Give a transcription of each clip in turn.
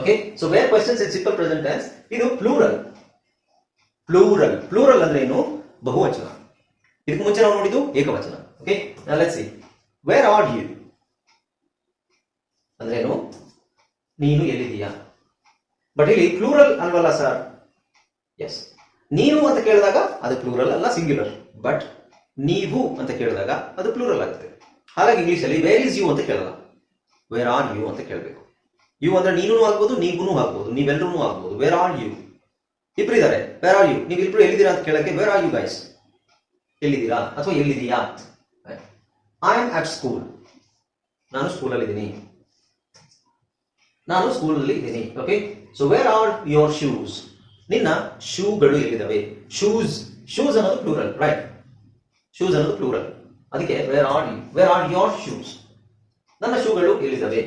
Okay so where questions in simple present tense ಇದು plural plural plural ಅಂದ್ರೆ ಏನು? ಬಹುವಚನ. ಇದಕ್ಕೆ ಮುಂಚೆ ನಾವು ನೋಡಿದ್ದು ಏಕವಚನ. Okay let's see where are you ಅಂದ್ರೇನು ನೀನು ಎಲ್ಲಿದೀಯಾ ಬಟ್ ಇಲ್ಲಿ ಪ್ಲೂರಲ್ ಅಲ್ವಲ್ಲ ಸರ್ ಎಸ್ ನೀನು ಅಂತ ಕೇಳಿದಾಗ ಅದು ಪ್ಲೂರಲ್ ಅಲ್ಲ ಸಿಂಗ್ಯುಲರ್ ಬಟ್ ನೀವು ಅಂತ ಕೇಳಿದಾಗ ಅದು ಪ್ಲೂರಲ್ ಆಗುತ್ತೆ. ಹಾಗಾಗಿ ಇಂಗ್ಲೀಷಲ್ಲಿ ವೇರ್ ಇಸ್ ಯು ಅಂತ ಕೇಳಲ್ಲ. ವೇರ್ ಆರ್ ಯು ಅಂತ ಕೇಳಬೇಕು. ಯು ಅಂದ್ರೆ ನೀನು ಆಗ್ಬೋದು ನೀಗೂ ಆಗ್ಬೋದು, ನೀವೆಲ್ಲರೂ ಆಗ್ಬೋದು. ವೇರ್ ಆರ್ ಯು ಇಬ್ರು ಇದ್ದಾರೆ ವೇರ್ ಆರ್ ಯು ನೀವು ಇಬ್ರು ಎಲ್ಲಿದ್ದೀರಾ ಅಂತ ಕೇಳಕ್ಕೆ ವೇರ್ ಆರ್ ಯು ಗೈಸ್ ಎಲ್ಲಿದ್ದೀರಾ? ಅಥವಾ ಎಲ್ಲಿದ್ದೀಯಾ? ಐ ಆಮ್ ಅಟ್ ಸ್ಕೂಲ್ ನಾನು ಸ್ಕೂಲಲ್ಲಿ ಇದ್ದೀನಿ ನಾನು ಸ್ಕೂಲಲ್ಲಿ ಇದ್ದೀನಿ. Okay so where are your shoes ನಿನ್ನ ಶೂಗಳು ಎಲ್ಲಿದ್ದಾವೆ? ಶೂಸ್ ಶೂಸ್ ಅನ್ನೋದು ಪ್ಲೂರಲ್ ರೈಟ್ ಶೂಸ್ ಅನ್ನೋದು ಪ್ಲೂರಲ್ ಅದಕ್ಕೆ where are you where are your shoes ನನ್ನ ಶೂಗಳು ಎಲ್ಲಿದ್ದಾವೆ?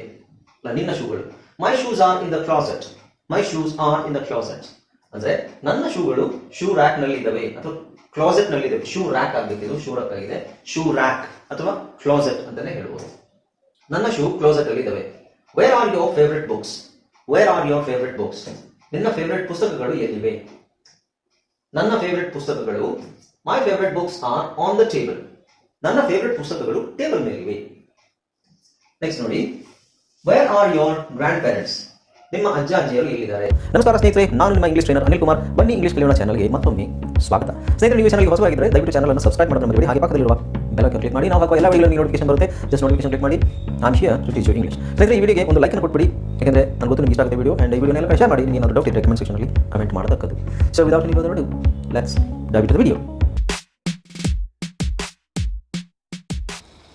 ನಿನ್ನ ಶೂಗಳು my shoes are in the closet my shoes are in the closet ಅಂದ್ರೆ ನನ್ನ ಶೂಗಳು ಶೂ ರ್ಯಾಕ್ನಲ್ಲಿ ಇದಾವೆ ಅಥವಾ ಕ್ಲಾಸೆಟ್ನಲ್ಲಿ ಇದಾವೆ ಶೂ ರ್ಯಾಕ್ ಆಗಬೇಕು ಇದು ಶೂ ರ್ಯಾಕ್ ಆಗಿದೆ. ಶೂ ರ್ಯಾಕ್ ಅಥವಾ ಕ್ಲಾಸೆಟ್ ಅಂತಾನೆ ಹೇಳ್ಬೋದು. ನನ್ನ ಶೂ ಕ್ಲೋಸೆಟ್ ಅಲ್ಲಿ ಇದಾವೆ where are your favourite books where are your favourite books ನಿನ್ನ ಫೇವ್ರೆಟ್ ಪುಸ್ತಕಗಳು ಎಲ್ಲಿವೆ? ನನ್ನ ಫೇವ್ರೆಟ್ ಪುಸ್ತಕಗಳು my favourite books are on the table ನನ್ನ ಫೇವ್ರೆಟ್ ಪುಸ್ತಕಗಳು ಟೇಬಲ್ ಮೇಲಿವೆ. ನೆಕ್ಸ್ಟ್ ನೋಡಿ. Where are your grandparents ನಿಮ್ಮ ಅಜ್ಜ, ಅಜ್ಜಿಯರು ಎಲ್ಲಿದ್ದಾರೆ? ನಮಸ್ಕಾರ ಸ್ನೇಹಿತರೆ, ನಾನು ನಿಮ್ಮ ಇಂಗ್ಲಿಷ್ ಟ್ರೈನರ್ ಅನಿಲ್ ಕುಮಾರ್. ಬನ್ನಿ ಇಂಗ್ಲಿಷ್ ಕಲಿಯೋಣ ಚಾನಲ್ಗೆ ಮತ್ತೊಮ್ಮೆ ಸ್ವಾಗತ. ಸ್ನೇಹಿತರೆ, ನೀವು ಚಾನಲ್ಗೆ ಹೊಸವಾಗಿದ್ದರೆ ದಯವಿಟ್ಟು ಚಾನಲ್ ಅನ್ನು ಸಬ್ಸ್ಕ್ರೈಬ್ ಮಾಡೋದು ಮರಿಬೇಡಿ. ಹಾಗೆ ಪಕ್ಕದಲ್ಲಿರುವ ಬೆಲ್ ಐಕಾನ್ ಕ್ಲಿಕ್ ಮಾಡಿ. ನಾವು ಹಾಕುವ ಎಲ್ಲ ವಿಡಿಯೋ ನೋಟಿಫಿಕೇಶನ್ ಬರುತ್ತೆ. ಜಸ್ಟ್ ನೋಟಿಫಿಕೇಶನ್ ಕ್ಲಿಕ್ ಮಾಡಿ. ನಾನು ಹಿಯರ್ ಟು ಟೀಚ್ ಇಂಗ್ಲಿಷ್ ಸ್ನೇಹಿತರೆ, ಈ ವಿಡಿಯೋಗೆ ಒಂದು ಲೈಕ್ ಅನ್ನು ಕೊಟ್ಬಿಡಿ. ಯಾಕಂದ್ರೆ ನನಗೆ ಗೊತ್ತು ನಿಮಗೆ ಇಷ್ಟ ಆಗುತ್ತೆ ವಿಡಿಯೋ ಆ್ಯಂಡ್ ಈ ವಿಡಿಯೋನೆಲ್ಲ ಶೇರ್ ಮಾಡಿ. ನೀವು ಡೌಟ್ ಇದ್ದರೆ ಕಮೆಂಟ್ ಸೆಕ್ಷನಲ್ಲಿ comment ಮಾಡತಕ್ಕದ್ದು. So without further let's dive to video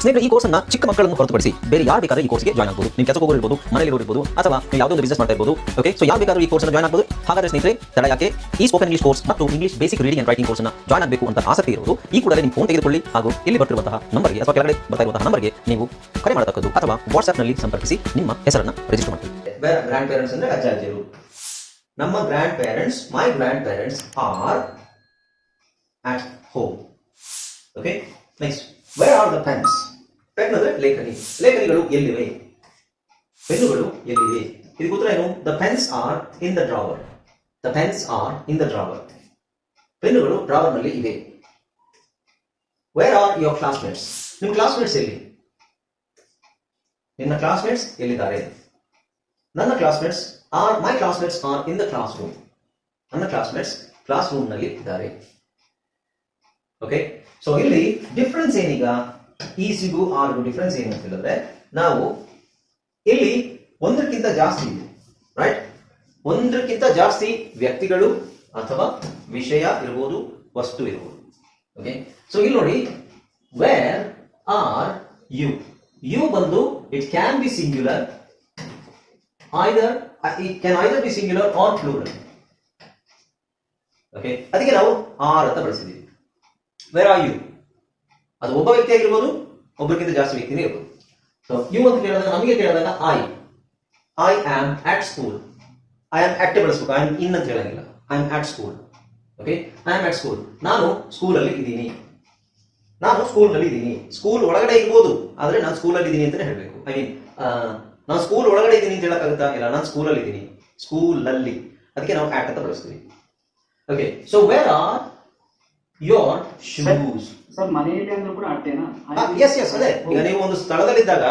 ಸ್ನೇಹಿತರೆ, ಈ ಕೋರ್ಸ್ನ ಚಿಕ್ಕ ಮಕ್ಕಳನ್ನು ಹೊರತುಪಡಿಸಿ ಬೇರೆ ಯಾರು ಬೇಕಾದ್ರೆ ಈ ಕೋರ್ಸ್ಗೆ ಜಾಯ್ನ್ ಆಗಬಹುದು ನೀವು ಕೆಲಸ ಹೋಗೋರು ಇರ್ಬೋದು ಮನೆಯಲ್ಲಿ ಇರ್ಬೋದು, ಅಥವಾ ನೀವು ಯಾವುದೋ ಒಂದು ಬಿಸ್ನೆಸ್ ಮಾಡ್ತಾ ಇರ್ಬೋದು ಓಕೆ ಸೊ ಯಾರು ಬೇಕಾದ್ರೂ ಈ ಕೋರ್ಸ್ನ ಜಾಯ್ನ್ ಆಗಬಹುದು ಹಾಗಾದ್ರೆ ಸ್ನೇಹಿತರೆ, ತಡ ಯಾಕೆ? ಈ ಸ್ಪೋಕನ್ ಇಂಗ್ಲಿಷ್ ಕೋರ್ಸ್ ಮತ್ತು English basic reading and writing ಕೋರ್ಸ್ನ ಜಾಯ್ನ್ ಆಗಬೇಕು ಅಂತ ಆಸಕ್ತಿ ಇರುವುದು ಈ ಕೂಡಲೇ ನಿಮ್ಮ ಫೋನ್ ತೆಗೆದುಕೊಳ್ಳಿ ಹಾಗೂ ಇಲ್ಲಿ ಬರ್ತಿರುವಂತಹ ನಂಬರ್ಗೆ ಅಥವಾ ಕೆಳಗಡೆ ಬರ್ತಾ ಇರುವಂತಹ ನಂಬರ್ಗೆ ನೀವು ಕರೆ ಮಾಡತಕ್ಕದ್ದು ಅಥವಾ ವಾಟ್ಸ್ಆಪ್ನಲ್ಲಿ ಸಂಪರ್ಕಿಸಿ ನಿಮ್ಮ ಹೆಸರನ್ನು ರಿಜಿಸ್ಟರ್ ಮಾಡಿ ಗ್ರ್ಯಾಂಡ್ ಪೇರೆಂಟ್ಸ್ ಅಂದ್ರೆ ಅಜ್ಜ ಅಜ್ಜಿಯರು ನಮ್ಮ grandparents my grandparents are at home okay next where are the pens pen ಅಂದ್ರೆ ಲೇಖನಿ. ಲೇಖನಿಗಳು ಎಲ್ಲಿವೆ? ಪೆನ್ನುಗಳು ಎಲ್ಲಿವೆ? ಇದಕ್ಕೆ ಉತ್ತರ ಏನು? The pens are in the drawer the pens are in the drawer ಪೆನ್ನುಗಳು ಡ್ರಾವರ್ನಲ್ಲಿ ಇವೆ. ವೇರ್ ಆರ್ ಯುವರ್ ಕ್ಲಾಸ್ಮೇಟ್ಸ್ ನಿಮ್ಮ ಕ್ಲಾಸ್ಮೇಟ್ಸ್ ಎಲ್ಲಿ? ನಿನ್ನ ಕ್ಲಾಸ್ಮೇಟ್ಸ್ ಎಲ್ಲಿದ್ದಾರೆ? ನನ್ನ classmates are my classmates are in the classroom ನನ್ನ ಕ್ಲಾಸ್ಮೇಟ್ಸ್ ಕ್ಲಾಸ್ ರೂಮ್ನಲ್ಲಿ ಇದ್ದಾರೆ. ಓಕೆ ಸೊ ಇಲ್ಲಿ ಡಿಫ್ರೆನ್ಸ್ ಏನೀಗ? ಈಸಿಗೂ ಆರ್ಗೂ ಡಿಫ್ರೆನ್ಸ್ ಏನು ಅಂತ ಹೇಳಿದ್ರೆ, ನಾವು ಇಲ್ಲಿ ಒಂದಕ್ಕಿಂತ ಜಾಸ್ತಿ ಇದೆ ರೈಟ್ ಒಂದಕ್ಕಿಂತ ಜಾಸ್ತಿ ವ್ಯಕ್ತಿಗಳು ಅಥವಾ ವಿಷಯ ಇರ್ಬೋದು, ವಸ್ತು ಇರ್ಬೋದು. ಓಕೆ ಸೊ ಇಲ್ಲಿ ನೋಡಿ ವೇರ್ ಆರ್ ಯು ಯು ಬಂದು it can be singular either it can can be singular or plural okay ಅದಕ್ಕೆ ನಾವು ಆರ್ ಅಂತ ಬಳಸಿದ್ದೀವಿ. ವೇರ್ ಆರ್ ಯು ಅದು ಒಬ್ಬ ವ್ಯಕ್ತಿ ಆಗಿರ್ಬೋದು, ಒಬ್ಬರಿಗಿಂತ ಜಾಸ್ತಿ ವ್ಯಕ್ತಿನೇ ಇರ್ಬೋದು. ಸೊ ಯು ಅಂತ ಕೇಳಿದಾಗ, ನಮಗೆ ಕೇಳಿದಾಗ I I am at school I am at ಬಳಸ್ಬೇಕು ಐ ಆಮ್ ಇನ್ ಅಂತ ಹೇಳಂಗಿಲ್ಲ I am at school okay I am at school ನಾನು ಸ್ಕೂಲಲ್ಲಿ ಇದ್ದೀನಿ. ನಾನು ಸ್ಕೂಲ್ನಲ್ಲಿ ಇದ್ದೀನಿ. ಸ್ಕೂಲ್ ಒಳಗಡೆ ಇರ್ಬೋದು, ಆದರೆ ನಾನು ಸ್ಕೂಲಲ್ಲಿ ಇದ್ದೀನಿ ಅಂತಲೇ ಹೇಳಬೇಕು. ಐ ಮೀನ್ ನಾನು ಸ್ಕೂಲ್ ಒಳಗಡೆ ಇದ್ದೀನಿ ಅಂತ ಹೇಳೋಕ್ಕಾಗುತ್ತಾ? ಇಲ್ಲ, ನಾನು ಸ್ಕೂಲಲ್ಲಿ ಇದ್ದೀನಿ. ಸ್ಕೂಲಲ್ಲಿ ಅದಕ್ಕೆ ನಾವು ಆಟ್ ಅಂತ ಬಳಸ್ತೀವಿ. Okay so where are your shoes sir ಮನೆಯಲ್ಲಿ ಅಂದ್ರೂ ಕೂಡ ಅಟ್ಟೇನಾ ಎಸ್ ಎಸ್ ಅದೇ. ಈಗ ನೀವು ಒಂದು ಸ್ಥಳದಲ್ಲಿದ್ದಾಗ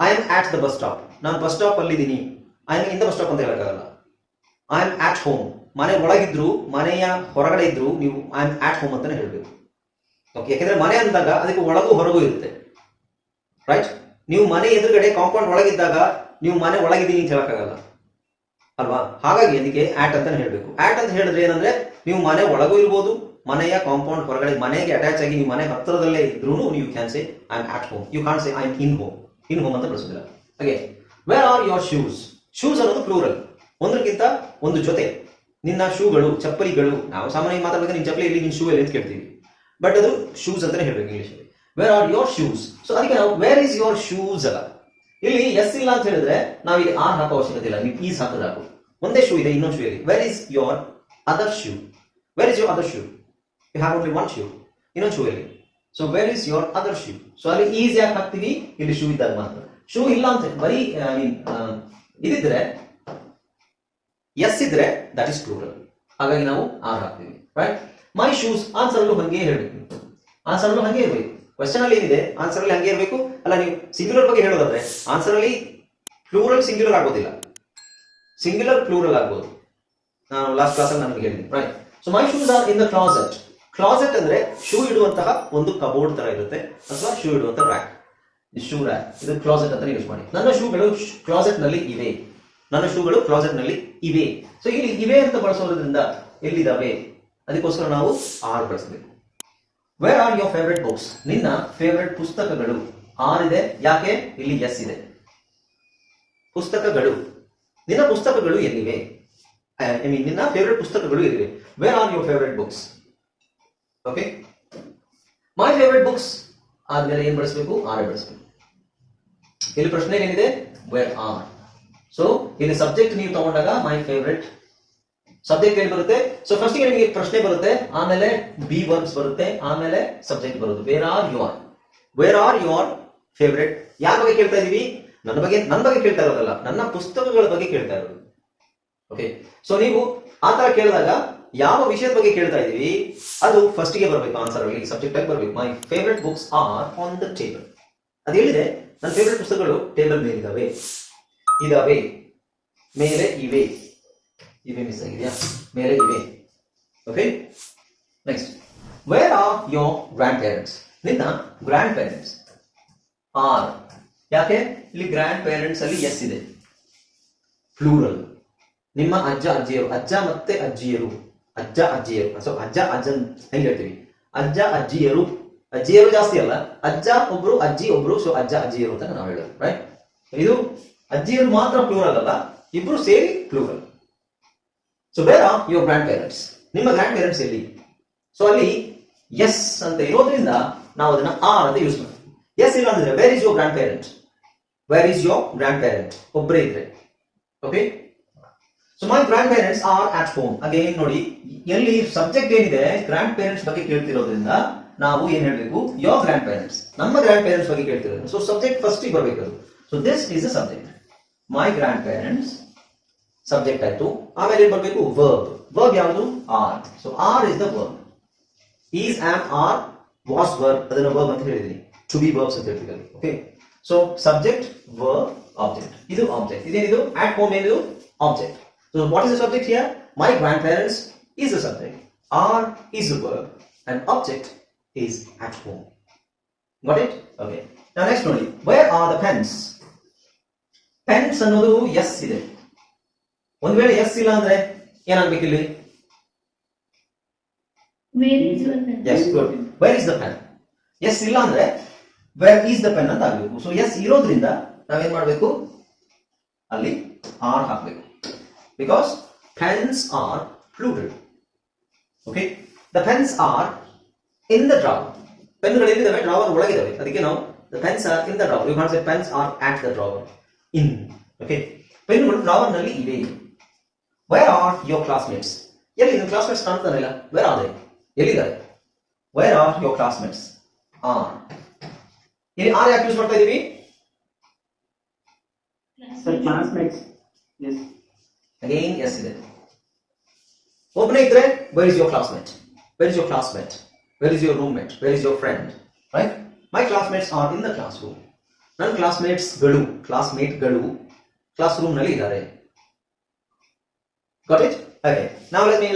I am at the bus stop ನಾನು ಬಸ್ ಸ್ಟಾಪ್ ಅಲ್ಲಿ ಇದ್ದೀನಿ I am in the bus stop ಅಂತ ಹೇಳಕ್ಕಾಗಲ್ಲ. ಐ ಆಮ್ ಆಟ್ ಹೋಮ್ ಮನೆ ಒಳಗಿದ್ರು ಮನೆಯ ಹೊರಗಡೆ ಇದ್ರು ನೀವು ಐ ಆಮ್ ಆಟ್ ಹೋಮ್ ಅಂತಾನೆ ಹೇಳ್ಬೇಕು. ಓಕೆ ಯಾಕಂದ್ರೆ ಮನೆ ಅಂದಾಗ ಅದಕ್ಕೆ ಒಳಗೂ ಹೊರಗೂ ಇರುತ್ತೆ. ರೈಟ್ ನೀವು ಮನೆ ಎದುರುಗಡೆ ಕಾಂಪೌಂಡ್ ಒಳಗಿದ್ದಾಗ ನೀವು ಮನೆ ಒಳಗಿದ್ದೀನಿ ಅಂತ ಹೇಳಕ್ಕಾಗಲ್ಲ. ಅಲ್ವಾ? ಹಾಗಾಗಿ ಅದಕ್ಕೆ ಆಟ್ ಅಂತಾನೆ ಹೇಳ್ಬೇಕು. ಆಟ್ ಅಂತ ಹೇಳಿದ್ರೆ ಏನಂದ್ರೆ ನೀವು ಮನೆ ಒಳಗೂ ಇರ್ಬೋದು ಮನೆಯ ಕಾಂಪೌಂಡ್ ಹೊರಗಡೆ ಮನೆಗೆ ಅಟ್ಯಾಚ್ ಆಗಿ ನಿಮ್ಮ ಮನೆ ಹತ್ತಿರದಲ್ಲೇ ಇದ್ರೂ ನೀವು can say I am at home you can say I am in home in home ಅಂತ ಬಳಸೋದಿಲ್ಲ. ಹಾಗೆ where are your shoes shoes ಅನ್ನೋದು ಪ್ಲೂರಲ್ ಒಂದಕ್ಕಿಂತ ಒಂದು ಜೊತೆ. ನಿನ್ನ ಶೂಗಳು ಚಪ್ಪಲಿಗಳು ನಾವು ಸಾಮಾನ್ಯವಾಗಿ ಮಾತಾಡಬೇಕು ನಿನ್ನ ಚಪ್ಪಲಿ ಇಲ್ಲಿ ನಿನ್ನ ಶೂ ಎಲ್ಲಿ ಅಂತ ಕೇಳ್ತೀವಿ. ಬಟ್ ಅದು ಶೂಸ್ ಅಂತಲೇ ಹೇಳಬೇಕು English where are your shoes so ಅದಕ್ಕೆ ನಾವು ವೇರ್ ಈಸ್ ಯೋರ್ ಶೂಸ್ ಅಲ್ಲ. ಇಲ್ಲಿ ಎಸ್ ಇಲ್ಲ ಅಂತ ಹೇಳಿದ್ರೆ ನಾವು ಇಲ್ಲಿ ಆರ್ ಹಾಕೋ ಅವಶ್ಯಕತೆ ಇಲ್ಲ. ನೀವು ಈಸ್ ಹಾಕೋದಾಗು ಹಾಕು ಒಂದೇ ಶೂ ಇದೆ, ಇನ್ನೊಂದು ಶೂ ಇದೆ where is your other shoe where is your other shoe you have only one shoe ಇನ್ನೊಂದು ಶೂ ಇಲ್ಲಿ so where is your other shoe so ಅಲ್ಲಿ ಈಸ್ ಯಾಕೆ ಹಾಕ್ತೀವಿ. ಇಲ್ಲಿ ಶೂ ಇದ್ದಾಗ ಮಾತ್ರ. ಶೂ ಇಲ್ಲ ಅಂತ ಬರೀ ಇದಿದ್ರೆ ಎಸ್ ಇದ್ರೆ ದಟ್ ಇಸ್ ಪ್ಲೂರಲ್ ಹಾಗಾಗಿ ನಾವು ಆರ್ ಹಾಕ್ತೀವಿ. ರೈಟ್ ಮೈ ಶೂಸ್ ಆನ್ಸರ್ ಹಂಗೆ ಹೇಳ್ಬೇಕು. ಆನ್ಸರ್ ಹಂಗೆ ಇರಬೇಕು. ಕ್ವಶನ್ ಅಲ್ಲಿ ಏನಿದೆ? ಆನ್ಸರ್ ಅಲ್ಲಿ ಹಂಗೆ ಇರಬೇಕು. ಅಲ್ಲ, ನೀವು ಸಿಂಗ್ಯುಲರ್ ಬಗ್ಗೆ ಹೇಳೋದಾದ್ರೆ ಆನ್ಸರ್ ಅಲ್ಲಿ ಪ್ಲೂರಲ್ ಸಿಂಗ್ಯುಲರ್ ಆಗೋದಿಲ್ಲ. ಸಿಂಗ್ಯುಲರ್ ಪ್ಲೂರಲ್ ಆಗ್ಬೋದು. ನಾನು ಲಾಸ್ಟ್ ಕ್ಲಾಸ್ ಅಲ್ಲಿ ನಮಗೆ ಹೇಳಿದ್ದೀನಿ. Right so my shoes are in the closet closet ಅಂದ್ರೆ ಶೂ ಇಡುವಂತಹ ಒಂದು ಕಬೋರ್ಡ್ ತರ ಇರುತ್ತೆ ಅಥವಾ ಶೂ ಇಡುವಂತಹ ರ್ಯಾಕ್ ಶೂ ರ್ಯಾಕ್ ಇದು ಕ್ಲಾಸೆಟ್ ಅಂತ ಯೂಸ್ ಮಾಡಿ. ನನ್ನ ಶೂಗಳು ಕ್ಲಾಸೆಟ್ನಲ್ಲಿ ಇವೆ. ನನ್ನ ಶೂಗಳು ಕ್ಲಾಸೆಟ್ನಲ್ಲಿ ಇವೆ. ಸೊ ಇಲ್ಲಿ ಇವೆ ಅಂತ ಬಳಸೋದ್ರಿಂದ ಎಲ್ಲಿದಾವೆ? ಅದಕ್ಕೋಸ್ಕರ ನಾವು ಆರ್ ಬಳಸಬೇಕು. Where are your favourite books ನಿನ್ನ ಫೇವ್ರೆಟ್ ಪುಸ್ತಕಗಳು. ಆರ್ ಇದೆ. ಯಾಕೆ? ಇಲ್ಲಿ ಎಸ್ ಇದೆ. ಪುಸ್ತಕಗಳು. ನಿನ್ನ ಪುಸ್ತಕಗಳು ಎಲ್ಲಿವೆ? ಐ ಮೀನ್ ನಿನ್ನ ಫೇವ್ರೆಟ್ ಪುಸ್ತಕಗಳು ಎಲ್ಲಿವೆ? Where are your favourite books okay my favourite books ಆದ್ಮೇಲೆ ಏನ್ ಬಳಸಬೇಕು? ಆರ್ ಬಳಸಬೇಕು. ಇಲ್ಲಿ ಪ್ರಶ್ನೆ ಏನಿದೆ? ವೇರ್ ಆರ್ ಸೊ ಇಲ್ಲಿ ಸಬ್ಜೆಕ್ಟ್ ನೀವು ತಗೊಂಡಾಗ ಮೈ ಫೇವ್ರೆಟ್ ಸಬ್ಜೆಕ್ಟ್ ಏನ್ ಬರುತ್ತೆ? ಸೊ ಫಸ್ಟ್ ನಿಮಗೆ ಪ್ರಶ್ನೆ ಬರುತ್ತೆ. ಆಮೇಲೆ ಬಿ ವರ್ಬ್ಸ್ ಬರುತ್ತೆ. ಆಮೇಲೆ ಸಬ್ಜೆಕ್ಟ್ ಬರುತ್ತೆ where are you are where are you are favourite ಯಾರ ಬಗ್ಗೆ ಕೇಳ್ತಾ ಇದೀವಿ? ನನ್ನ ಬಗ್ಗೆ ನನ್ನ ಬಗ್ಗೆ ಕೇಳ್ತಾ ಇರೋದಲ್ಲ. ನನ್ನ ಪುಸ್ತಕಗಳ ಬಗ್ಗೆ ಕೇಳ್ತಾ ಇರೋದು. ಓಕೆ ಸೊ ನೀವು ಆ ತರ ಕೇಳಿದಾಗ ಯಾವ ವಿಷಯದ ಬಗ್ಗೆ ಕೇಳ್ತಾ ಇದೀವಿ ಅದು ಫಸ್ಟ್ಗೆ ಬರಬೇಕು ಆನ್ಸರ್ ಅಲ್ಲಿ ಸಬ್ಜೆಕ್ಟ್ ಆಗಿ ಬರಬೇಕು. My favourite books are on the table ಅದು ಹೇಳಿದೆ ನನ್ನ ಫೇವ್ರೆಟ್ ಪುಸ್ತಕಗಳು ಟೇಬಲ್ ಮೇಲೆ ಇದಾವೆ. ಇದಾವೆ ಮೇಲೆ ಇವೆ. ಇವೆ ಮಿಸ್ ಆಗಿದೆಯಾ? ಮೇಲೆ ಇವೆ. Okay next where are your grandparents ನಿನ್ನ ಗ್ರ್ಯಾಂಡ್ ಪೇರೆಂಟ್ಸ್ ಆರ್ ಯಾಕೆ? ಇಲ್ಲಿ ಗ್ರ್ಯಾಂಡ್ ಪೇರೆಂಟ್ಸ್ ಅಲ್ಲಿ ಎಸ್ ಇದೆ. ಫ್ಲೂರಲ್ ನಿಮ್ಮ ಅಜ್ಜ, ಅಜ್ಜಿಯರು, ಅಜ್ಜ ಮತ್ತೆ ಅಜ್ಜಿಯರು. ಅಜ್ಜ ಅಜ್ಜಿಯರು ಸೊ ಅಜ್ಜ ಅಜ್ಜನ್ ಹೆಂಗ್ ಹೇಳ್ತೀವಿ? ಅಜ್ಜ ಅಜ್ಜಿಯರು ಅಜ್ಜಿಯರು ಜಾಸ್ತಿ ಅಲ್ಲ. ಅಜ್ಜ ಒಬ್ರು, ಅಜ್ಜಿ ಒಬ್ರು. ಸೊ ಅಜ್ಜ ಅಜ್ಜಿಯರು ಅಂತ ನಾವು ಹೇಳೋದು ರೈಟ್ ಇದು ಅಜ್ಜಿಯರು ಮಾತ್ರ ಪ್ಲೂರಲ್ ಅಲ್ಲ. ಇಬ್ರು ಸೇರಿ plural so where your grandparents ನಿಮ್ಮ ಗ್ರ್ಯಾಂಡ್ ಪೇರೆಂಟ್ಸ್ ಎಲ್ಲಿ? ಸೊ ಅಲ್ಲಿ ಎಸ್ ಅಂತ ಇರೋದ್ರಿಂದ ನಾವು ಅದನ್ನ ಆರ್ ಅಂತ ಯೂಸ್ ಮಾಡ್ತೀವಿ. ಎಸ್ ಇಲ್ಲ ಅಂದ್ರೆ where is your grandparent where is your grandparent ಒಬ್ಬರೇ ಇದ್ರೆ. Okay so my grandparents are at home again ನೋಡಿ, ಎಲ್ಲಿ ಸಬ್ಜೆಕ್ಟ್ ಏನಿದೆ ಗ್ರ್ಯಾಂಡ್ ಪೇರೆಂಟ್ಸ್ ಬಗ್ಗೆ ಕೇಳ್ತಿರೋದ್ರಿಂದ ನಾವು ಏನ್ ಹೇಳಬೇಕು? ಯೋರ್ ಗ್ರ್ಯಾಂಡ್ ಪೇರೆಂಟ್ಸ್ ನಮ್ಮ ಗ್ರ್ಯಾಂಡ್ ಪೇರೆಂಟ್ಸ್ ಬಗ್ಗೆ ಕೇಳ್ತಿರೋದು ಸೊ ಸಬ್ಜೆಕ್ಟ್ ಫಸ್ಟ್ ಬರಬೇಕು so this is a subject my grandparents subject ಆಯ್ತು. ಆಮೇಲೆ ಏನ್ ಬರಬೇಕು? ವರ್ಬ್ ವರ್ಬ್ ಯಾವುದು? Are so are is the verb is am are was verb ಅದನ್ನ ವರ್ಬ್ ಅಂತ ಹೇಳಿದೀನಿ ಟು ಬಿ ವರ್ಬ್ಸ್ ಅಂತ ಹೇಳ್ತೀವಿ okay so subject verb object ಇದು ಆಬ್ಜೆಕ್ಟ್ ಇದೇನಿದು? ಆಟ್ ಹೋಮ್ ಏನಿದು? Object so what is the subject here my grandparents is the subject are is the verb and object is at home got it okay next ನೋಡಿ where are the pens pens ಅನ್ನೋದು S ಇದೆ. ಒಂದ್ ವೇಳೆ S ಇಲ್ಲ ಅಂದ್ರೆ ಏನಾಗ್ಬೇಕು ಇಲ್ಲಿ Where is S good where is the pen S ಇಲ್ಲ ಅಂದ್ರೆ ವೇರ್ ಈಸ್ ದ ಪೆನ್ ಅಂತ ಆಗ್ಬೇಕು. ಸೊ ಎಸ್ ಇರೋದ್ರಿಂದ ನಾವೇನ್ ಮಾಡ್ಬೇಕು? ಅಲ್ಲಿ ಆರ್ ಹಾಕ್ಬೇಕು. Because pens are plural okay the pens are in the drawer ಪೆನ್ಗಳು ಎಲ್ಲಿದ್ದಾವೆ? ಡ್ರಾವರ್ ಒಳಗಿದಾವೆ ಅದಕ್ಕೆ ನಾವು the pens are in the drawer you can say pens are at the drawer in okay ಪೆನ್ಗಳು ಡ್ರಾವರ್ನಲ್ಲಿ ಇವೆ. ವೇರ್ ಆರ್ ಯೋರ್ ಕ್ಲಾಸ್ಮೇಟ್ಸ್ ಎಲ್ಲಿ ನಿಮ್ಮ classmates ಕಾಣ್ತಾರಲ್ಲ where are ಎಲ್ಲಿದ್ದಾರೆ? Where are your classmates are ಇಲ್ಲಿ ಆರ್ ಯಾಕೆ ಯೂಸ್ ಮಾಡ್ತಾ ಇದೀವಿ Sir, classmates. Yes. Again S ಇದೆ ಒಬ್ಬನೇ ಇದ್ರೆ where is your classmate where is your classmate where is your roommate where is your friend right my classmates are in the classroom ನನ್ನ ಕ್ಲಾಸ್ಮೇಟ್ಸ್ಗಳು ಕ್ಲಾಸ್ಮೇಟ್ಗಳು ಕ್ಲಾಸ್ ರೂಮ್ನಲ್ಲಿ ಇದ್ದಾರೆ. Got Okay. Now let me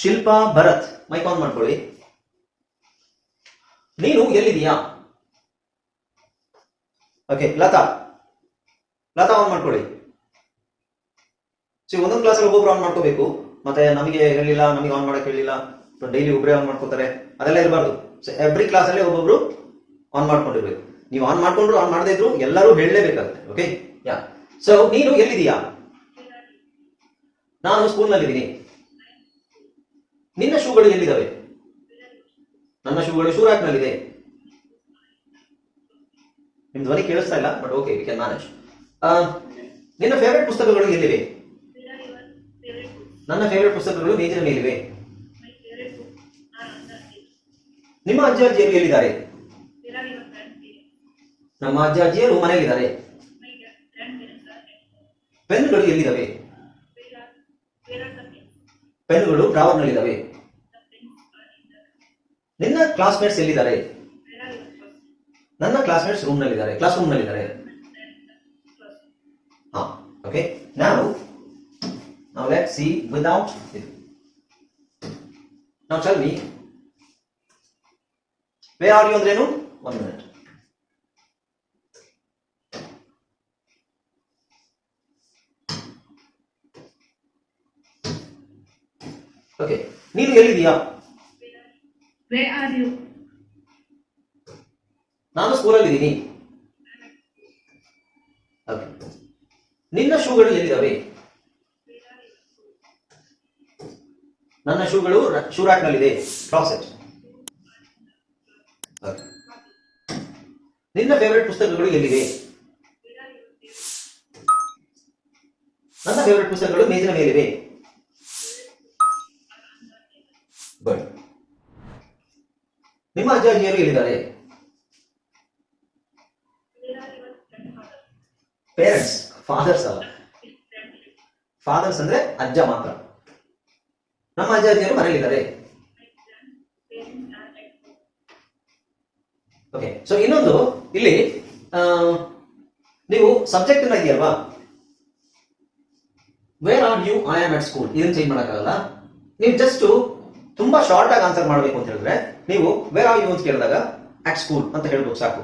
Shilpa Bharat mic on ಮಾಡ್ಕೊಳ್ಳಿ. ನೀನು ಎಲ್ಲಿದೀಯಾ okay Latha. Latha on ಮಾಡ್ಕೊಳ್ಳಿ. ಸೊ ಒಂದೊಂದು ಕ್ಲಾಸಲ್ಲಿ ಒಬ್ಬೊಬ್ರು ಆನ್ ಮಾಡ್ಕೋಬೇಕು. ಮತ್ತೆ ನಮಗೆ ಹೇಳಿಲ್ಲ, ನಮಗೆ ಆನ್ ಮಾಡಕ್ ಹೇಳಿಲ್ಲ. ಡೈಲಿ ಒಬ್ಬರೇ ಆನ್ ಮಾಡ್ಕೋತಾರೆ. ಅದೆಲ್ಲ ಇರಬಾರ್ದು. ಸೊ ಎವ್ರಿ ಕ್ಲಾಸಲ್ಲಿ ಒಬ್ಬೊಬ್ರು ಆನ್ ಮಾಡ್ಕೊಂಡಿರ್ಬೇಕು. ನೀವು ಆನ್ ಮಾಡ್ಕೊಂಡ್ರು ಆನ್ ಮಾಡದೇ ಇದ್ರು, ಎಲ್ಲರೂ ಹೇಳಲೇಬೇಕಾಗುತ್ತೆ. ಓಕೆ ಯಾ ಸೊ ನೀನು ಎಲ್ಲಿದೀಯಾ ನಾನು ಸ್ಕೂಲ್ನಲ್ಲಿದ್ದೀನಿ. ನಿನ್ನ ಶೂಗಳು ಎಲ್ಲಿದ್ದಾವೆ? ನನ್ನ ಶೂಗಳು ಶೂರಾಕ್ನಲ್ಲಿದೆ. ನಿಮ್ ಧ್ವನಿ ಕೇಳಿಸ್ತಾ ಇಲ್ಲ but okay we can manage ನಿನ್ನ ಫೇವರೆಟ್ ಪುಸ್ತಕಗಳು ಎಲ್ಲಿವೆ? ನನ್ನ ಫೇವರೇಟ್ ಪುಸ್ತಕಗಳು ಮೇಜಿನ ಮೇಲಿವೆ. ನಿಮ್ಮ ಅಜ್ಜ ಅಜ್ಜಿಯರು ಎಲ್ಲಿದ್ದಾರೆ? ನಮ್ಮ ಅಜ್ಜ ಅಜ್ಜಿಯರು ಮನೆಯಲ್ಲಿದ್ದಾರೆ. ಪೆನ್ಗಳು ಎಲ್ಲಿದ್ದಾವೆ? ಪೆನ್ಗಳು ಡ್ರಾವರ್ನಲ್ಲಿದ್ದಾವೆ. ನಿನ್ನ ಕ್ಲಾಸ್ಮೇಟ್ಸ್ ಎಲ್ಲಿದ್ದಾರೆ? ನನ್ನ ಕ್ಲಾಸ್ಮೇಟ್ಸ್ ರೂಮ್ ನಲ್ಲಿದ್ದಾರೆ ಕ್ಲಾಸ್ ರೂಮ್ ನಲ್ಲಿದ್ದಾರೆ ಹಾ ಓಕೆ ನಾವು ನಾವು ಲೆಟ್ ಸಿ ವಿದೌಟ್ ನಾವು tell me way are you ಅಂದ್ರೇನು ಒನ್ ಮಿನಿಟ್ ಓಕೆ ನೀನು ಎಲ್ಲಿದೀಯಾ Where are you? ನಾನು ಸ್ಕೂಲಲ್ಲಿದ್ದೀನಿ. ಓಕೆ ನಿನ್ನ ಶೂಗಳು ಎಲ್ಲಿದ್ದಾವೆ ನನ್ನ ಶೂಗಳು ಶೂ ಇದೆ ನಿನ್ನ ಫೇವರೆಟ್ ಪುಸ್ತಕಗಳು ಎಲ್ಲಿವೆ ನನ್ನ ಫೇವರೆಟ್ ಪುಸ್ತಕಗಳು ಮೇಜಿನ ಮೇಲಿವೆ. ಬಟ್ ನಿಮ್ಮ ಅಜ್ಜ ಅಜ್ಜಿಯರು ಎಲ್ಲಿದ್ದಾರೆ? ಪೇರೆಂಟ್ಸ್ ಫಾದರ್ಸ್ ಅಲ್ಲ. ಫಾದರ್ಸ್ ಅಂದ್ರೆ ಅಜ್ಜ ಮಾತ್ರ. ನಮ್ಮ ಅಜ್ಜ ಅಜ್ಜಿಯರು ಮನೆಯಲ್ಲಿದ್ದಾರೆ. ಓಕೆ ಸೊ ಇನ್ನೊಂದು, ಇಲ್ಲಿ ನೀವು ಸಬ್ಜೆಕ್ಟ್ ಇದೆಯಲ್ವಾ? Where are you I am at school ಇದನ್ನು ಚೇಂಜ್ ಮಾಡೋಕ್ಕಾಗಲ್ಲ. ನೀವು ಜಸ್ಟ್ ತುಂಬಾ ಶಾರ್ಟ್ ಆಗಿ ಆನ್ಸರ್ ಮಾಡಬೇಕು ಅಂತ ಹೇಳಿದ್ರೆ, ನೀವು ವೇರ್ ಆರ್ ಯು ಅಂತ ಕೇಳಿದಾಗ ಅಟ್ ಸ್ಕೂಲ್ ಅಂತ ಹೇಳ್ಬೋದು ಸಾಕು.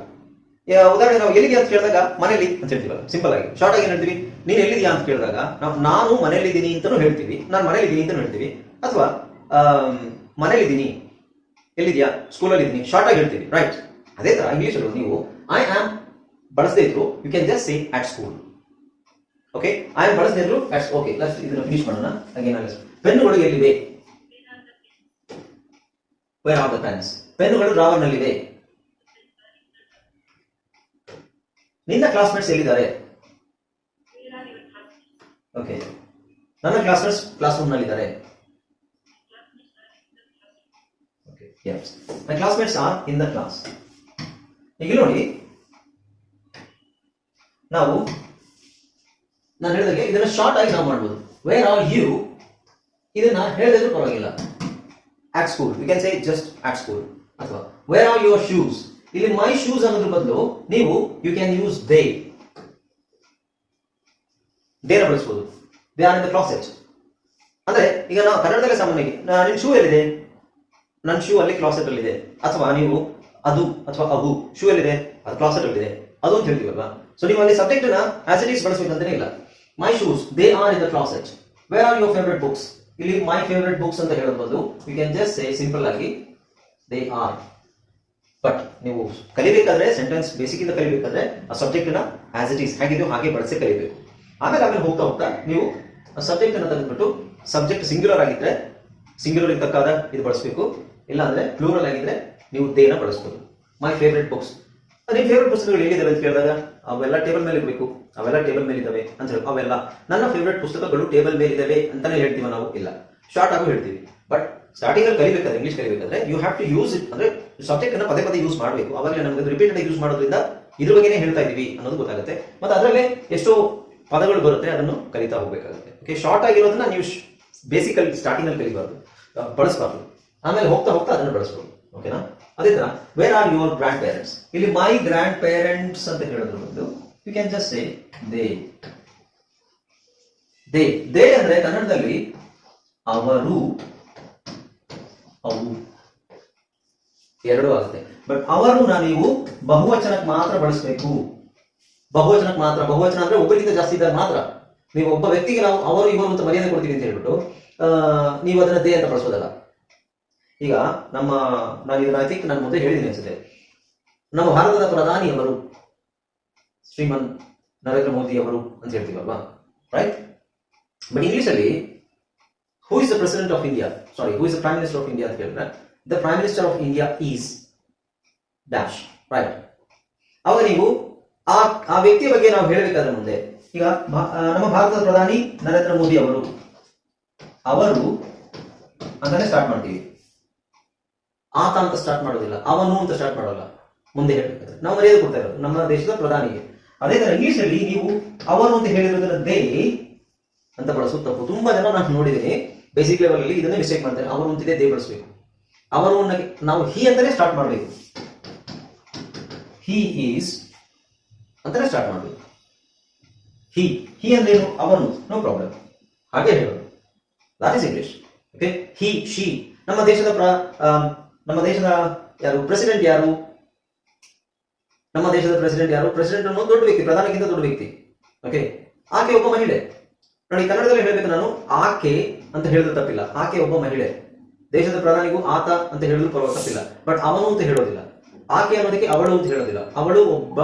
ಉದಾಹರಣೆ ನಾವು ಎಲ್ಲಿಗೆ ಅಂತ ಕೇಳಿದಾಗ ಮನೇಲಿ ಅಂತ ಹೇಳ್ತೀವಲ್ಲ ಸಿಂಪಲ್ ಆಗಿ. ಶಾರ್ಟ್ ಆಗಿ ಏನ್ ಹೇಳ್ತೀವಿ? ನೀನು ಎಲ್ಲಿದೆಯಾ ಅಂತ ಕೇಳಿದಾಗ, ನಾವು, ನಾನು ಮನೇಲಿದ್ದೀನಿ ಅಂತಲೂ ಹೇಳ್ತೀವಿ, ನಾನು ಮನೇಲಿದ್ದೀನಿ ಅಂತಲೂ ಹೇಳ್ತೀವಿ. ಅಥವಾ ಮನೇಲಿದ್ದೀನಿ, ಎಲ್ಲಿದೆಯಾ? ಸ್ಕೂಲಲ್ಲಿ ಇದ್ದೀನಿ ಶಾರ್ಟ್ ಆಗಿ ಹೇಳ್ತೀನಿ. ರೈಟ್ ಅದೇ ತರ ಇಂಗ್ಲೀಷಲ್ಲೂ ನೀವು ಐ ಆಮ್ ಬಳಸದೇ ಇದ್ರು you can just say at school okay I am ಬಳಸದೇ ಇದ್ರು ಓಕೆ ಲಾಸ್ಟ್ ಇದನ್ನ ಫಿನಿಶ್ ಮಾಡೋಣ. ಹಾಗೇನಾಗಲ್ಲ ಪೆನ್ನುಗಳು ಎಲ್ಲಿವೆ? ವೇರ್ ಆರ್ ದ ಪೆನ್ಸ್ ಪೆನ್ನುಗಳು ಡ್ರಾವರ್ನಲ್ಲಿವೆ ನಿನ್ನ ಕ್ಲಾಸ್ಮೇಟ್ಸ್ ಎಲ್ಲಿದ್ದಾರೆ? ಓಕೆ ನನ್ನ ಕ್ಲಾಸ್ಮೇಟ್ಸ್ ಕ್ಲಾಸ್ ರೂಮ್ ನಲ್ಲಿದ್ದಾರೆ my classmates are in in class ಈಗ ನೋಡಿ, ನಾವು ನಾನು ಹೇಳಿದಾಗೆ ಇದನ್ನ ಶಾರ್ಟ್ ಆಗಿ ನಾವು ಮಾಡ್ಬೋದು. ವೇರ್ ಆರ್ ಯು ಇದನ್ನ ಹೇಳಿದ್ರು ಪರವಾಗಿಲ್ಲ. At school you can say just at school ಅಥವಾ ವೇರ್ ಆರ್ ಯುವರ್ ಶೂಸ್ ಇಲ್ಲಿ ಮೈ ಶೂಸ್ ಅನ್ನೋದ್ರ ಬದಲು ನೀವು ಯು ಕ್ಯಾನ್ ಯೂಸ್ ದೇ ದೇನ ಬಳಸ್ಬೋದು. They are in the closet ಅಂದ್ರೆ ಈಗ ನಾವು ಕನ್ನಡದಲ್ಲೇ ಸಾಮಾನ್ಯವಾಗಿ ನಿಮ್ ಶೂ ಎಲ್ಲಿದೆ? ನನ್ನ ಶೂ ಅಲ್ಲಿ ಕ್ಲಾಸೆಟ್ ಅಲ್ಲಿ ಇದೆ ಅಥವಾ ನೀವು ಅದು ಅಥವಾ ಅವು ಶೂ ಎಲ್ಲಿದೆ ಅದು ಕ್ಲಾಸೆಟ್ ಅಲ್ಲಿ ಇದೆ ಅದು ಅಂತ ಹೇಳ್ತೀವಲ್ವಾ? ಸೊ ನೀವು ಅಲ್ಲಿ ಸಬ್ಜೆಕ್ಟ್ನ ಆಸ್ ಇಟ್ ಈಸ್ ಬಳಸಬೇಕಂತಾನೆ ಇಲ್ಲ. My shoes they are in the closet where are your favourite books ಇಲ್ಲಿ ಮೈ ಫೇವ್ರೆಟ್ ಬುಕ್ಸ್ ಅಂತ ಹೇಳಬಹುದು. You can just say simple ಆಗಿ ದೇ ಆರ್ ಬಟ್ ನೀವು ಕಲಿಬೇಕಾದ್ರೆ ಸೆಂಟೆನ್ಸ್ ಬೇಸಿಕ್ ಇಂದ ಕಲಿಬೇಕಾದ್ರೆ, ಆ ಸಬ್ಜೆಕ್ಟ್ನ ಆಸ್ ಇಟ್ ಈಸ್ ಹೇಗಿದೆಯೋ ಹಾಗೆ ಬಳಸಿ ಕಲಿಬೇಕು. ಆಮೇಲೆ ಆಮೇಲೆ ಹೋಗ್ತಾ ಹೋಗ್ತಾ ನೀವು ಸಬ್ಜೆಕ್ಟ್ ಅನ್ನ ತೆಗೆದ್ಬಿಟ್ಟು ಸಬ್ಜೆಕ್ಟ್ ಸಿಂಗ್ಯುಲರ್ ಆಗಿದ್ರೆ ಸಿಂಗ್ಯುಲರ್ ತಕ್ಕಾದ ಇದು ಬಳಸಬೇಕು. ಇಲ್ಲ ಪ್ಲೂರಲ್ ಆಗಿದ್ರೆ ನೀವು ದೇನ ಬಳಸ್ಬೋದು. ಮೈ ಫೇವ್ರೆಟ್ ಬುಕ್ಸ್ ನಿಮ್ಮ ಫೇವ್ರೆಟ್ ಪುಸ್ತಕಗಳು ಹೇಗಿದ್ದಾರೆ ಅಂತ ಕೇಳಿದಾಗ, ಅವೆಲ್ಲ ಟೇಬಲ್ ಮೇಲೆ ಇರಬೇಕು ಅವೆಲ್ಲ ಟೇಬಲ್ ಮೇಲೆ ಇದಾವೆ ಅಂತ ಹೇಳಿ. ಅವೆಲ್ಲ ನನ್ನ ಫೇವ್ರೆಟ್ ಪುಸ್ತಕಗಳು ಟೇಬಲ್ ಮೇಲೆ ಇದಾವೆ ಅಂತಾನೆ ಹೇಳ್ತೀವಿ ನಾವು? ಇಲ್ಲ. ಶಾರ್ಟ್ ಆಗು ಹೇಳ್ತೀವಿ. ಬಟ್ ಸ್ಟಾರ್ಟಿಂಗ್ ಅಲ್ಲಿ ಕಲಿಬೇಕಾದ್ರೆ English ಕಲಿಬೇಕಾದ್ರೆ you have to use it ಅಂದ್ರೆ ಸಬ್ಜೆಕ್ಟ್ ಅನ್ನ ಪದೇ ಪದೇ ಯೂಸ್ ಮಾಡಬೇಕು. ಅವಾಗ ನಮಗೆ ರಿಪೀಟೆಡ್ ಯೂಸ್ ಮಾಡೋದ್ರಿಂದ ಇದ್ರ ಬಗ್ಗೆನೇ ಹೇಳ್ತಾ ಇದೀವಿ ಅನ್ನೋದು ಗೊತ್ತಾಗುತ್ತೆ. ಮತ್ತೆ ಅದರಲ್ಲೇ ಎಷ್ಟೋ ಪದಗಳು ಬರುತ್ತೆ, ಅದನ್ನು ಕಲಿತಾ ಹೋಗ್ಬೇಕಾಗುತ್ತೆ. ಓಕೆ ಶಾರ್ಟ್ ಆಗಿರೋದನ್ನ ನೀವು ಬೇಸಿಕಲ್ ಸ್ಟಾರ್ಟಿಂಗ್ ಅಲ್ಲಿ ಕಲಿಬಾರ್ದು ಬಳಸಬಾರ್ದು. ಆಮೇಲೆ ಹೋಗ್ತಾ ಹೋಗ್ತಾ ಅದನ್ನು ಬಳಸ್ಬೋದು ಓಕೆನಾ ಅದೇ ತರ where are your grandparents ಇಲ್ಲಿ ಮೈ ಗ್ರ್ಯಾಂಡ್ ಪೇರೆಂಟ್ಸ್ ಅಂತ ಹೇಳಿದ್ರು ಒಂದು you can just say they they they ಅಂದ್ರೆ ಕನ್ನಡದಲ್ಲಿ ಅವರು, ಅವು. ಎರಡು ಆಗುತ್ತೆ. ಬಟ್ ಅವರು ನಾ ನೀವು ಬಹುವಚನಕ್ಕೆ ಮಾತ್ರ ಬಳಸಬೇಕು. ಬಹುವಚನಕ್ಕೆ ಮಾತ್ರ, ಬಹುವಚನ ಅಂದ್ರೆ ಒಬ್ಬರಿಗಿಂತ ಜಾಸ್ತಿ ಇದ್ದಾಗ ಮಾತ್ರ. ನೀವು ಒಬ್ಬ ವ್ಯಕ್ತಿಗೆ ನಾವು ಅವರು ಇವರು ಅಂತ ಮರ್ಯಾದೆ ಕೊಡ್ತೀವಿ ಅಂತ ಹೇಳ್ಬಿಟ್ಟು ನೀವು ಅದನ್ನ ದೇ ಅಂತ ಬಳಸೋದಲ್ಲ. ಈಗ ನಮ್ಮ, ನಾನು ಇದನ್ನ ಐ ಥಿಂಕ್ ನಾನು ಮೊದಲೇ ಹೇಳಿದ್ದೀನಿ ಅನ್ಸುತ್ತೆ. ನಮ್ಮ ಭಾರತದ ಪ್ರಧಾನಿ ಅವರು ಶ್ರೀಮನ್ ನರೇಂದ್ರ ಮೋದಿ ಅವರು ಅಂತ ಹೇಳ್ತೀವಲ್ವಾ? ರೈಟ್ ಬಟ್ ಇಂಗ್ಲಿಷ್ ಅಲ್ಲಿ who is the president of India sorry who is the prime minister of India ಅಂತ ಹೇಳಿದ್ರೆ the prime minister of India is dash right ಅವಾಗ ನೀವು ಆ ಆ ವ್ಯಕ್ತಿಯ ಬಗ್ಗೆ ನಾವು ಹೇಳಬೇಕಾದ್ರೆ ಮುಂದೆ ಈಗ ನಮ್ಮ ಭಾರತದ ಪ್ರಧಾನಿ ನರೇಂದ್ರ ಮೋದಿ ಅವರು. ಅವರು ಅಂತಾನೆ ಸ್ಟಾರ್ಟ್ ಮಾಡ್ತೀವಿ. ಆತ ಅಂತ ಸ್ಟಾರ್ಟ್ ಮಾಡೋದಿಲ್ಲ. ಅವನು ಅಂತ ಸ್ಟಾರ್ಟ್ ಮಾಡೋಲ್ಲ. ಮುಂದೆ ಹೇಳ್ಬೇಕಾದ್ರೆ. ನಾವು ಮರ್ಯಾದೆ ಕೊಡ್ತಾ ಇರೋದು. ನಮ್ಮ ದೇಶದ ಪ್ರಧಾನಿಗೆ. ಅದೇ ತರ ಇಂಗ್ಲಿಷ್ ಅಲ್ಲಿ ನೀವು ಅವನು ಅಂತ ಹೇಳಿರೋದನ್ನ ದೇ ಅಂತ ಬಳಸುವ ತಪ್ಪು. ತುಂಬಾ ಜನ ನಾನು ನೋಡಿದ್ದೀನಿ ಬೇಸಿಕ್ ಲೆವೆಲ್ ಅಲ್ಲಿ ಇದನ್ನೇ ಮಿಸ್ಟೇಕ್ ಮಾಡ್ತಾರೆ. ಅವನು ಅಂತಿದೆ ದೇ ಬಳಸಬೇಕು. ಅವನು ನಾವು ಹಿ ಅಂತಾನೆ ಸ್ಟಾರ್ಟ್ ಮಾಡಬೇಕು. ಹಿ ಈಸ್ ಅಂತಾನೆ ಸ್ಟಾರ್ಟ್ ಮಾಡಬೇಕು. ಹಿ ಹಿ ಅಂದ್ರೇನು ಅವನು ನೋ ಪ್ರಾಬ್ಲಮ್ ಹಾಗೆ ಹೇಳೋದು. That is English okay he she ನಮ್ಮ ದೇಶದ ಆಮ್, ನಮ್ಮ ದೇಶದ ಯಾರು? ಪ್ರೆಸಿಡೆಂಟ್ ಯಾರು? ನಮ್ಮ ದೇಶದ ಪ್ರೆಸಿಡೆಂಟ್ ಯಾರು? ಪ್ರೆಸಿಡೆಂಟ್ ಅನ್ನೋ ದೊಡ್ಡ ವ್ಯಕ್ತಿ ಪ್ರಧಾನಕ್ಕಿಂತ ದೊಡ್ಡ ವ್ಯಕ್ತಿ. ಓಕೆ ಆಕೆ ಒಬ್ಬ ಮಹಿಳೆ. ನೋಡಿ ಕನ್ನಡದಲ್ಲಿ ಹೇಳಬೇಕು ನಾನು ಆಕೆ ಅಂತ ಹೇಳಿದ್ರು ತಪ್ಪಿಲ್ಲ. ಆಕೆ ಒಬ್ಬ ಮಹಿಳೆ. ದೇಶದ ಪ್ರಧಾನಿಗೂ ಆತ ಅಂತ ಹೇಳಿದ್ರು ಪರವಾಗಿ ತಪ್ಪಿಲ್ಲ. ಬಟ್ ಅವನು ಅಂತ ಹೇಳೋದಿಲ್ಲ. ಆಕೆ ಅನ್ನೋದಕ್ಕೆ ಅವಳು ಅಂತ ಹೇಳೋದಿಲ್ಲ. ಅವಳು ಒಬ್ಬ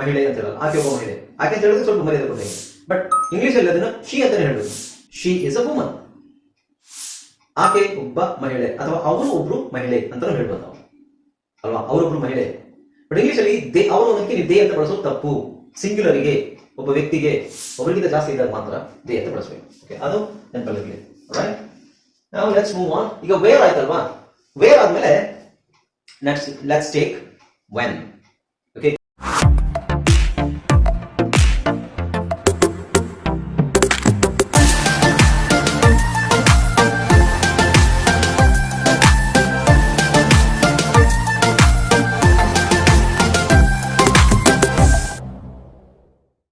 ಮಹಿಳೆ ಅಂತ ಹೇಳಲ್ಲ ಆಕೆ ಒಬ್ಬ ಮಹಿಳೆ. ಆಕೆ ಅಂತ ಹೇಳಿದ್ರೆ ಸ್ವಲ್ಪ ಮರ್ಯಾದೆ ಕೊಡ್ತೇನೆ. ಬಟ್ ಇಂಗ್ಲಿಷ್ ಅಲ್ಲಿ ಅದನ್ನ ಶಿ ಅಂತ ಹೇಳುದು. ಶಿ ಇಸ್ ಅ ವುಮನ್ ಆಕೆ ಒಬ್ಬ ಮಹಿಳೆ ಅಥವಾ ಅವರು ಒಬ್ರು ಮಹಿಳೆ ಅಂತ ಹೇಳ್ಬೋದು ನಾವು. ಅಲ್ವಾ? ಅವರೊಬ್ರು ಮಹಿಳೆ. ಬಟ್ ಇಂಗ್ಲಿಷ್ ಅಲ್ಲಿ ದೇ, ಅವರು ಅದಕ್ಕೆ ದೇ ಅಂತ ಬಳಸೋದು ತಪ್ಪು. ಸಿಂಗ್ಯುಲರ್ಗೆ ಒಬ್ಬ ವ್ಯಕ್ತಿಗೆ ಒಬ್ಬರಿಗಿಂತ ಜಾಸ್ತಿ ಇದ್ದಾಗ ಮಾತ್ರ ದೇ ಅಂತ ಬಳಸಬೇಕು. ಓಕೆ ಅದು ನೆನಪಲ್ಲಿರಲಿ. ನಾವು ಲೆಟ್ಸ್ ಮೂವ್ ಆನ್ ಈಗ ವೇರ್ ಆಯ್ತಲ್ವಾ? ವೇರ್ ಆದ್ಮೇಲೆ ನೆಕ್ಸ್ಟ್ ಲೆಟ್ಸ್ ಟೇಕ್ ವೆನ್